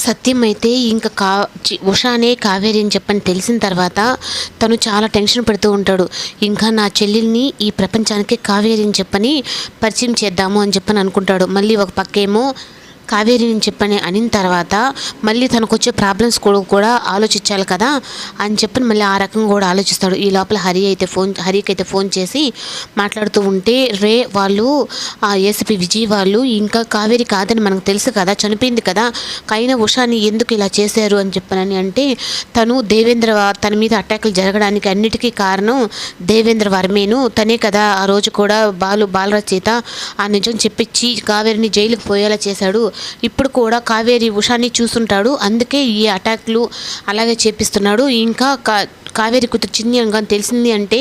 సత్యం అయితే ఇంకా కా చి- ఉషానే కావేరి అని చెప్పని తెలిసిన తర్వాత తను చాలా టెన్షన్ పడుతూ ఉంటాడు. ఇంకా నా చెల్లెల్ని ఈ ప్రపంచానికి కావేరి అని చెప్పని పరిచయం చేద్దాము అని చెప్పని అనుకుంటాడు. మళ్ళీ ఒక పక్కేమో కావేరి చెప్పని అనిన తర్వాత మళ్ళీ తనకు వచ్చే ప్రాబ్లమ్స్ కూడా కూడా ఆలోచించాలి కదా అని చెప్పని మళ్ళీ ఆ రకంగా కూడా ఆలోచిస్తాడు. ఈ లోపల హరి అయితే ఫోన్ హరికి అయితే ఫోన్ చేసి మాట్లాడుతూ ఉంటే రే వాళ్ళు ఏసీపీ విజయ్ వాళ్ళు ఇంకా కావేరి కాదని మనకు తెలుసు కదా చనిపోయింది కదా కైన ఉషాని ఎందుకు ఇలా చేశారు అని చెప్పనని అంటే తను దేవేంద్ర తన మీద అటాకులు జరగడానికి అన్నిటికీ కారణం దేవేంద్ర వర్మేను. తనే కదా ఆ రోజు కూడా బాలు బాలరచేత ఆ నిజం చెప్పించి కావేరిని జైలుకు పోయేలా చేశాడు. ఇప్పుడు కూడా కావేరి ఉషాని చూస్తుంటాడు అందుకే ఈ అటాక్లు అలాగే చేపిస్తున్నాడు. ఇంకా కా కావేరి కూతురు చిన్ని అని తెలిసింది అంటే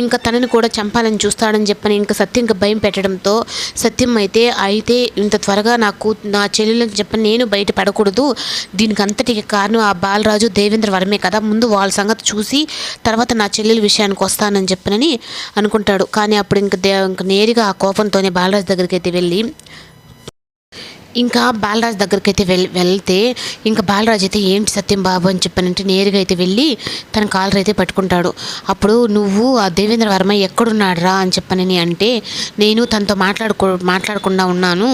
ఇంకా తనని కూడా చంపాలని చూస్తాడని చెప్పని ఇంకా సత్యం ఇంకా భయం పెట్టడంతో సత్యం అయితే అయితే ఇంత త్వరగా నాకు నా చెల్లెలని చెప్పని నేను బయట పడకూడదు. దీనికి అంతటికి కారణం ఆ బాలరాజు దేవేంద్ర వరమే కదా. ముందు వాళ్ళ సంగతి చూసి తర్వాత నా చెల్లెల విషయానికి వస్తానని చెప్పనని అనుకుంటాడు. కానీ అప్పుడు ఇంక దే ఇంక నేరుగా ఆ కోపంతోనే బాలరాజు దగ్గరికి అయితే వెళ్ళి ఇంకా బాలరాజ్ దగ్గరికి అయితే వెళ్ వెళ్తే ఇంకా బాలరాజ్ అయితే ఏంటి సత్యం బాబు అని చెప్పానంటే నేరుగా అయితే వెళ్ళి తన కాలర్ అయితే పట్టుకుంటాడు. అప్పుడు నువ్వు ఆ దేవేంద్ర వర్మ ఎక్కడున్నాడురా అని చెప్పనని అంటే నేను తనతో మాట్లాడుకో మాట్లాడకుండా ఉన్నాను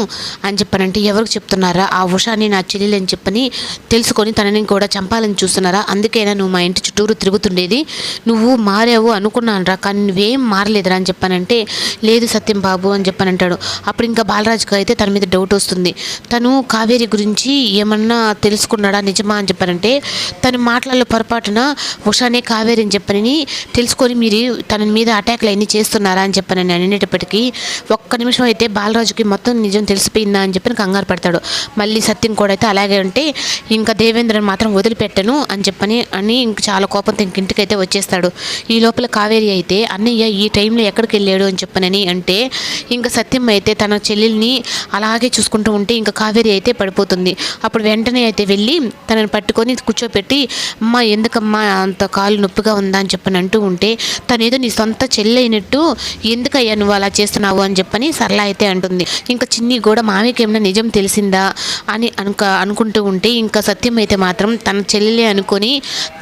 అని చెప్పానంటే ఎవరికి చెప్తున్నారా? ఆ ఉషాని నా చెల్లెలు అని చెప్పని తెలుసుకొని తనని కూడా చంపాలని చూస్తున్నారా? అందుకేనా నువ్వు మా ఇంటి చుట్టూరు తిరుగుతుండేది? నువ్వు మారావు అనుకున్నానురా కానీ నువ్వేం మారలేదురా అని చెప్పానంటే లేదు సత్యం బాబు అని చెప్పానంటాడు. అప్పుడు ఇంకా బాలరాజుకి అయితే తన మీద డౌట్ వస్తుంది. తను కావేరి గురించి ఏమన్నా తెలుసుకున్నాడా నిజమా అని చెప్పారంటే తను మాటలలో పొరపాటున ఉషానే కావేరి అని చెప్పని తెలుసుకొని మీరు తన మీద అటాక్లు అన్నీ చేస్తున్నారా అని చెప్పనని అనేటప్పటికీ ఒక్క నిమిషం అయితే బాలరాజుకి మొత్తం నిజం తెలిసిపోయిందా అని చెప్పని కంగారు పడతాడు. మళ్ళీ సత్యం కూడా అయితే అలాగే ఉంటే ఇంకా దేవేంద్రని మాత్రం వదిలిపెట్టను అని చెప్పని అని ఇంక చాలా కోపంతో ఇంక ఇంటికైతే వచ్చేస్తాడు. ఈ లోపల కావేరి అయితే అన్నయ్య ఈ టైంలో ఎక్కడికి వెళ్ళాడు? అని చెప్పనని అంటే ఇంకా సత్యం అయితే తన చెల్లెల్ని అలాగే చూసుకుంటూ ఉంటే ఇంకా కావేరి అయితే పడిపోతుంది. అప్పుడు వెంటనే అయితే వెళ్ళి తనని పట్టుకొని కూర్చోపెట్టి అమ్మ ఎందుకమ్మా అంత కాలు నొప్పిగా ఉందా? అని చెప్పని అంటూ ఉంటే తను ఏదో నీ సొంత చెల్లి అయినట్టు ఎందుకయ్యా నువ్వు అలా చేస్తున్నావు? అని చెప్పని సరళ అయితే అంటుంది. ఇంకా చిన్ని కూడా మామయ్యకి ఏమైనా నిజం తెలిసిందా? అని అనుక అనుకుంటూ ఉంటే ఇంకా సత్యం అయితే మాత్రం తన చెల్లెలే అనుకొని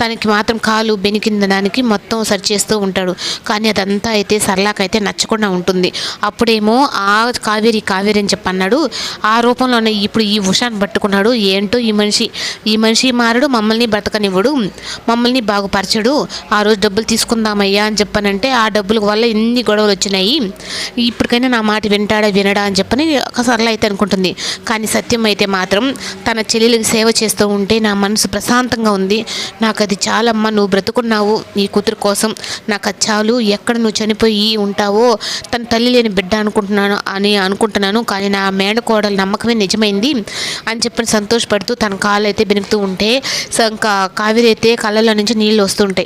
తనకి మాత్రం కాలు బెనికిందడానికి మొత్తం సరి చేస్తూ ఉంటాడు. కానీ అదంతా అయితే సరళకైతే నచ్చకుండా ఉంటుంది. అప్పుడేమో ఆ కావేరి కావేరి అని చెప్పి అన్నాడు ఆ రూపంలోనే ఇప్పుడు ఈ ఉషాన్ పట్టుకున్నాడు. ఏంటో ఈ మనిషి ఈ మనిషి మారడు మమ్మల్ని బ్రతకనివ్వడు మమ్మల్ని బాగుపరచడు. ఆ రోజు డబ్బులు తీసుకుందామయ్యా అని చెప్పానంటే ఆ డబ్బుల వల్ల ఎన్ని గొడవలు వచ్చినాయి. ఇప్పటికైనా నా మాట వింటాడా వినడా అని చెప్పని ఒక సరళ అయితే అనుకుంటుంది. కానీ సత్యం అయితే మాత్రం తన చెల్లెలకి సేవ చేస్తూ ఉంటే నా మనసు ప్రశాంతంగా ఉంది. నాకు అది చాలమ్మా నువ్వు బ్రతుకున్నావు. నీ కూతురు కోసం నాకు అది చాలు. ఎక్కడ నువ్వు చనిపోయి ఉంటావో తన తల్లి లేని బిడ్డ అనుకుంటున్నాను అని అనుకుంటున్నాను. కానీ నా మేనకోడల నమ్మకమే నిజమైంది అని చెప్పని సంతోషపడుతూ తన కాళ్ళు అయితే బెనుకుతూ ఉంటే ఇంకా కావేరి అయితే కళ్ళలో నుంచి నీళ్ళు వస్తుంటాయి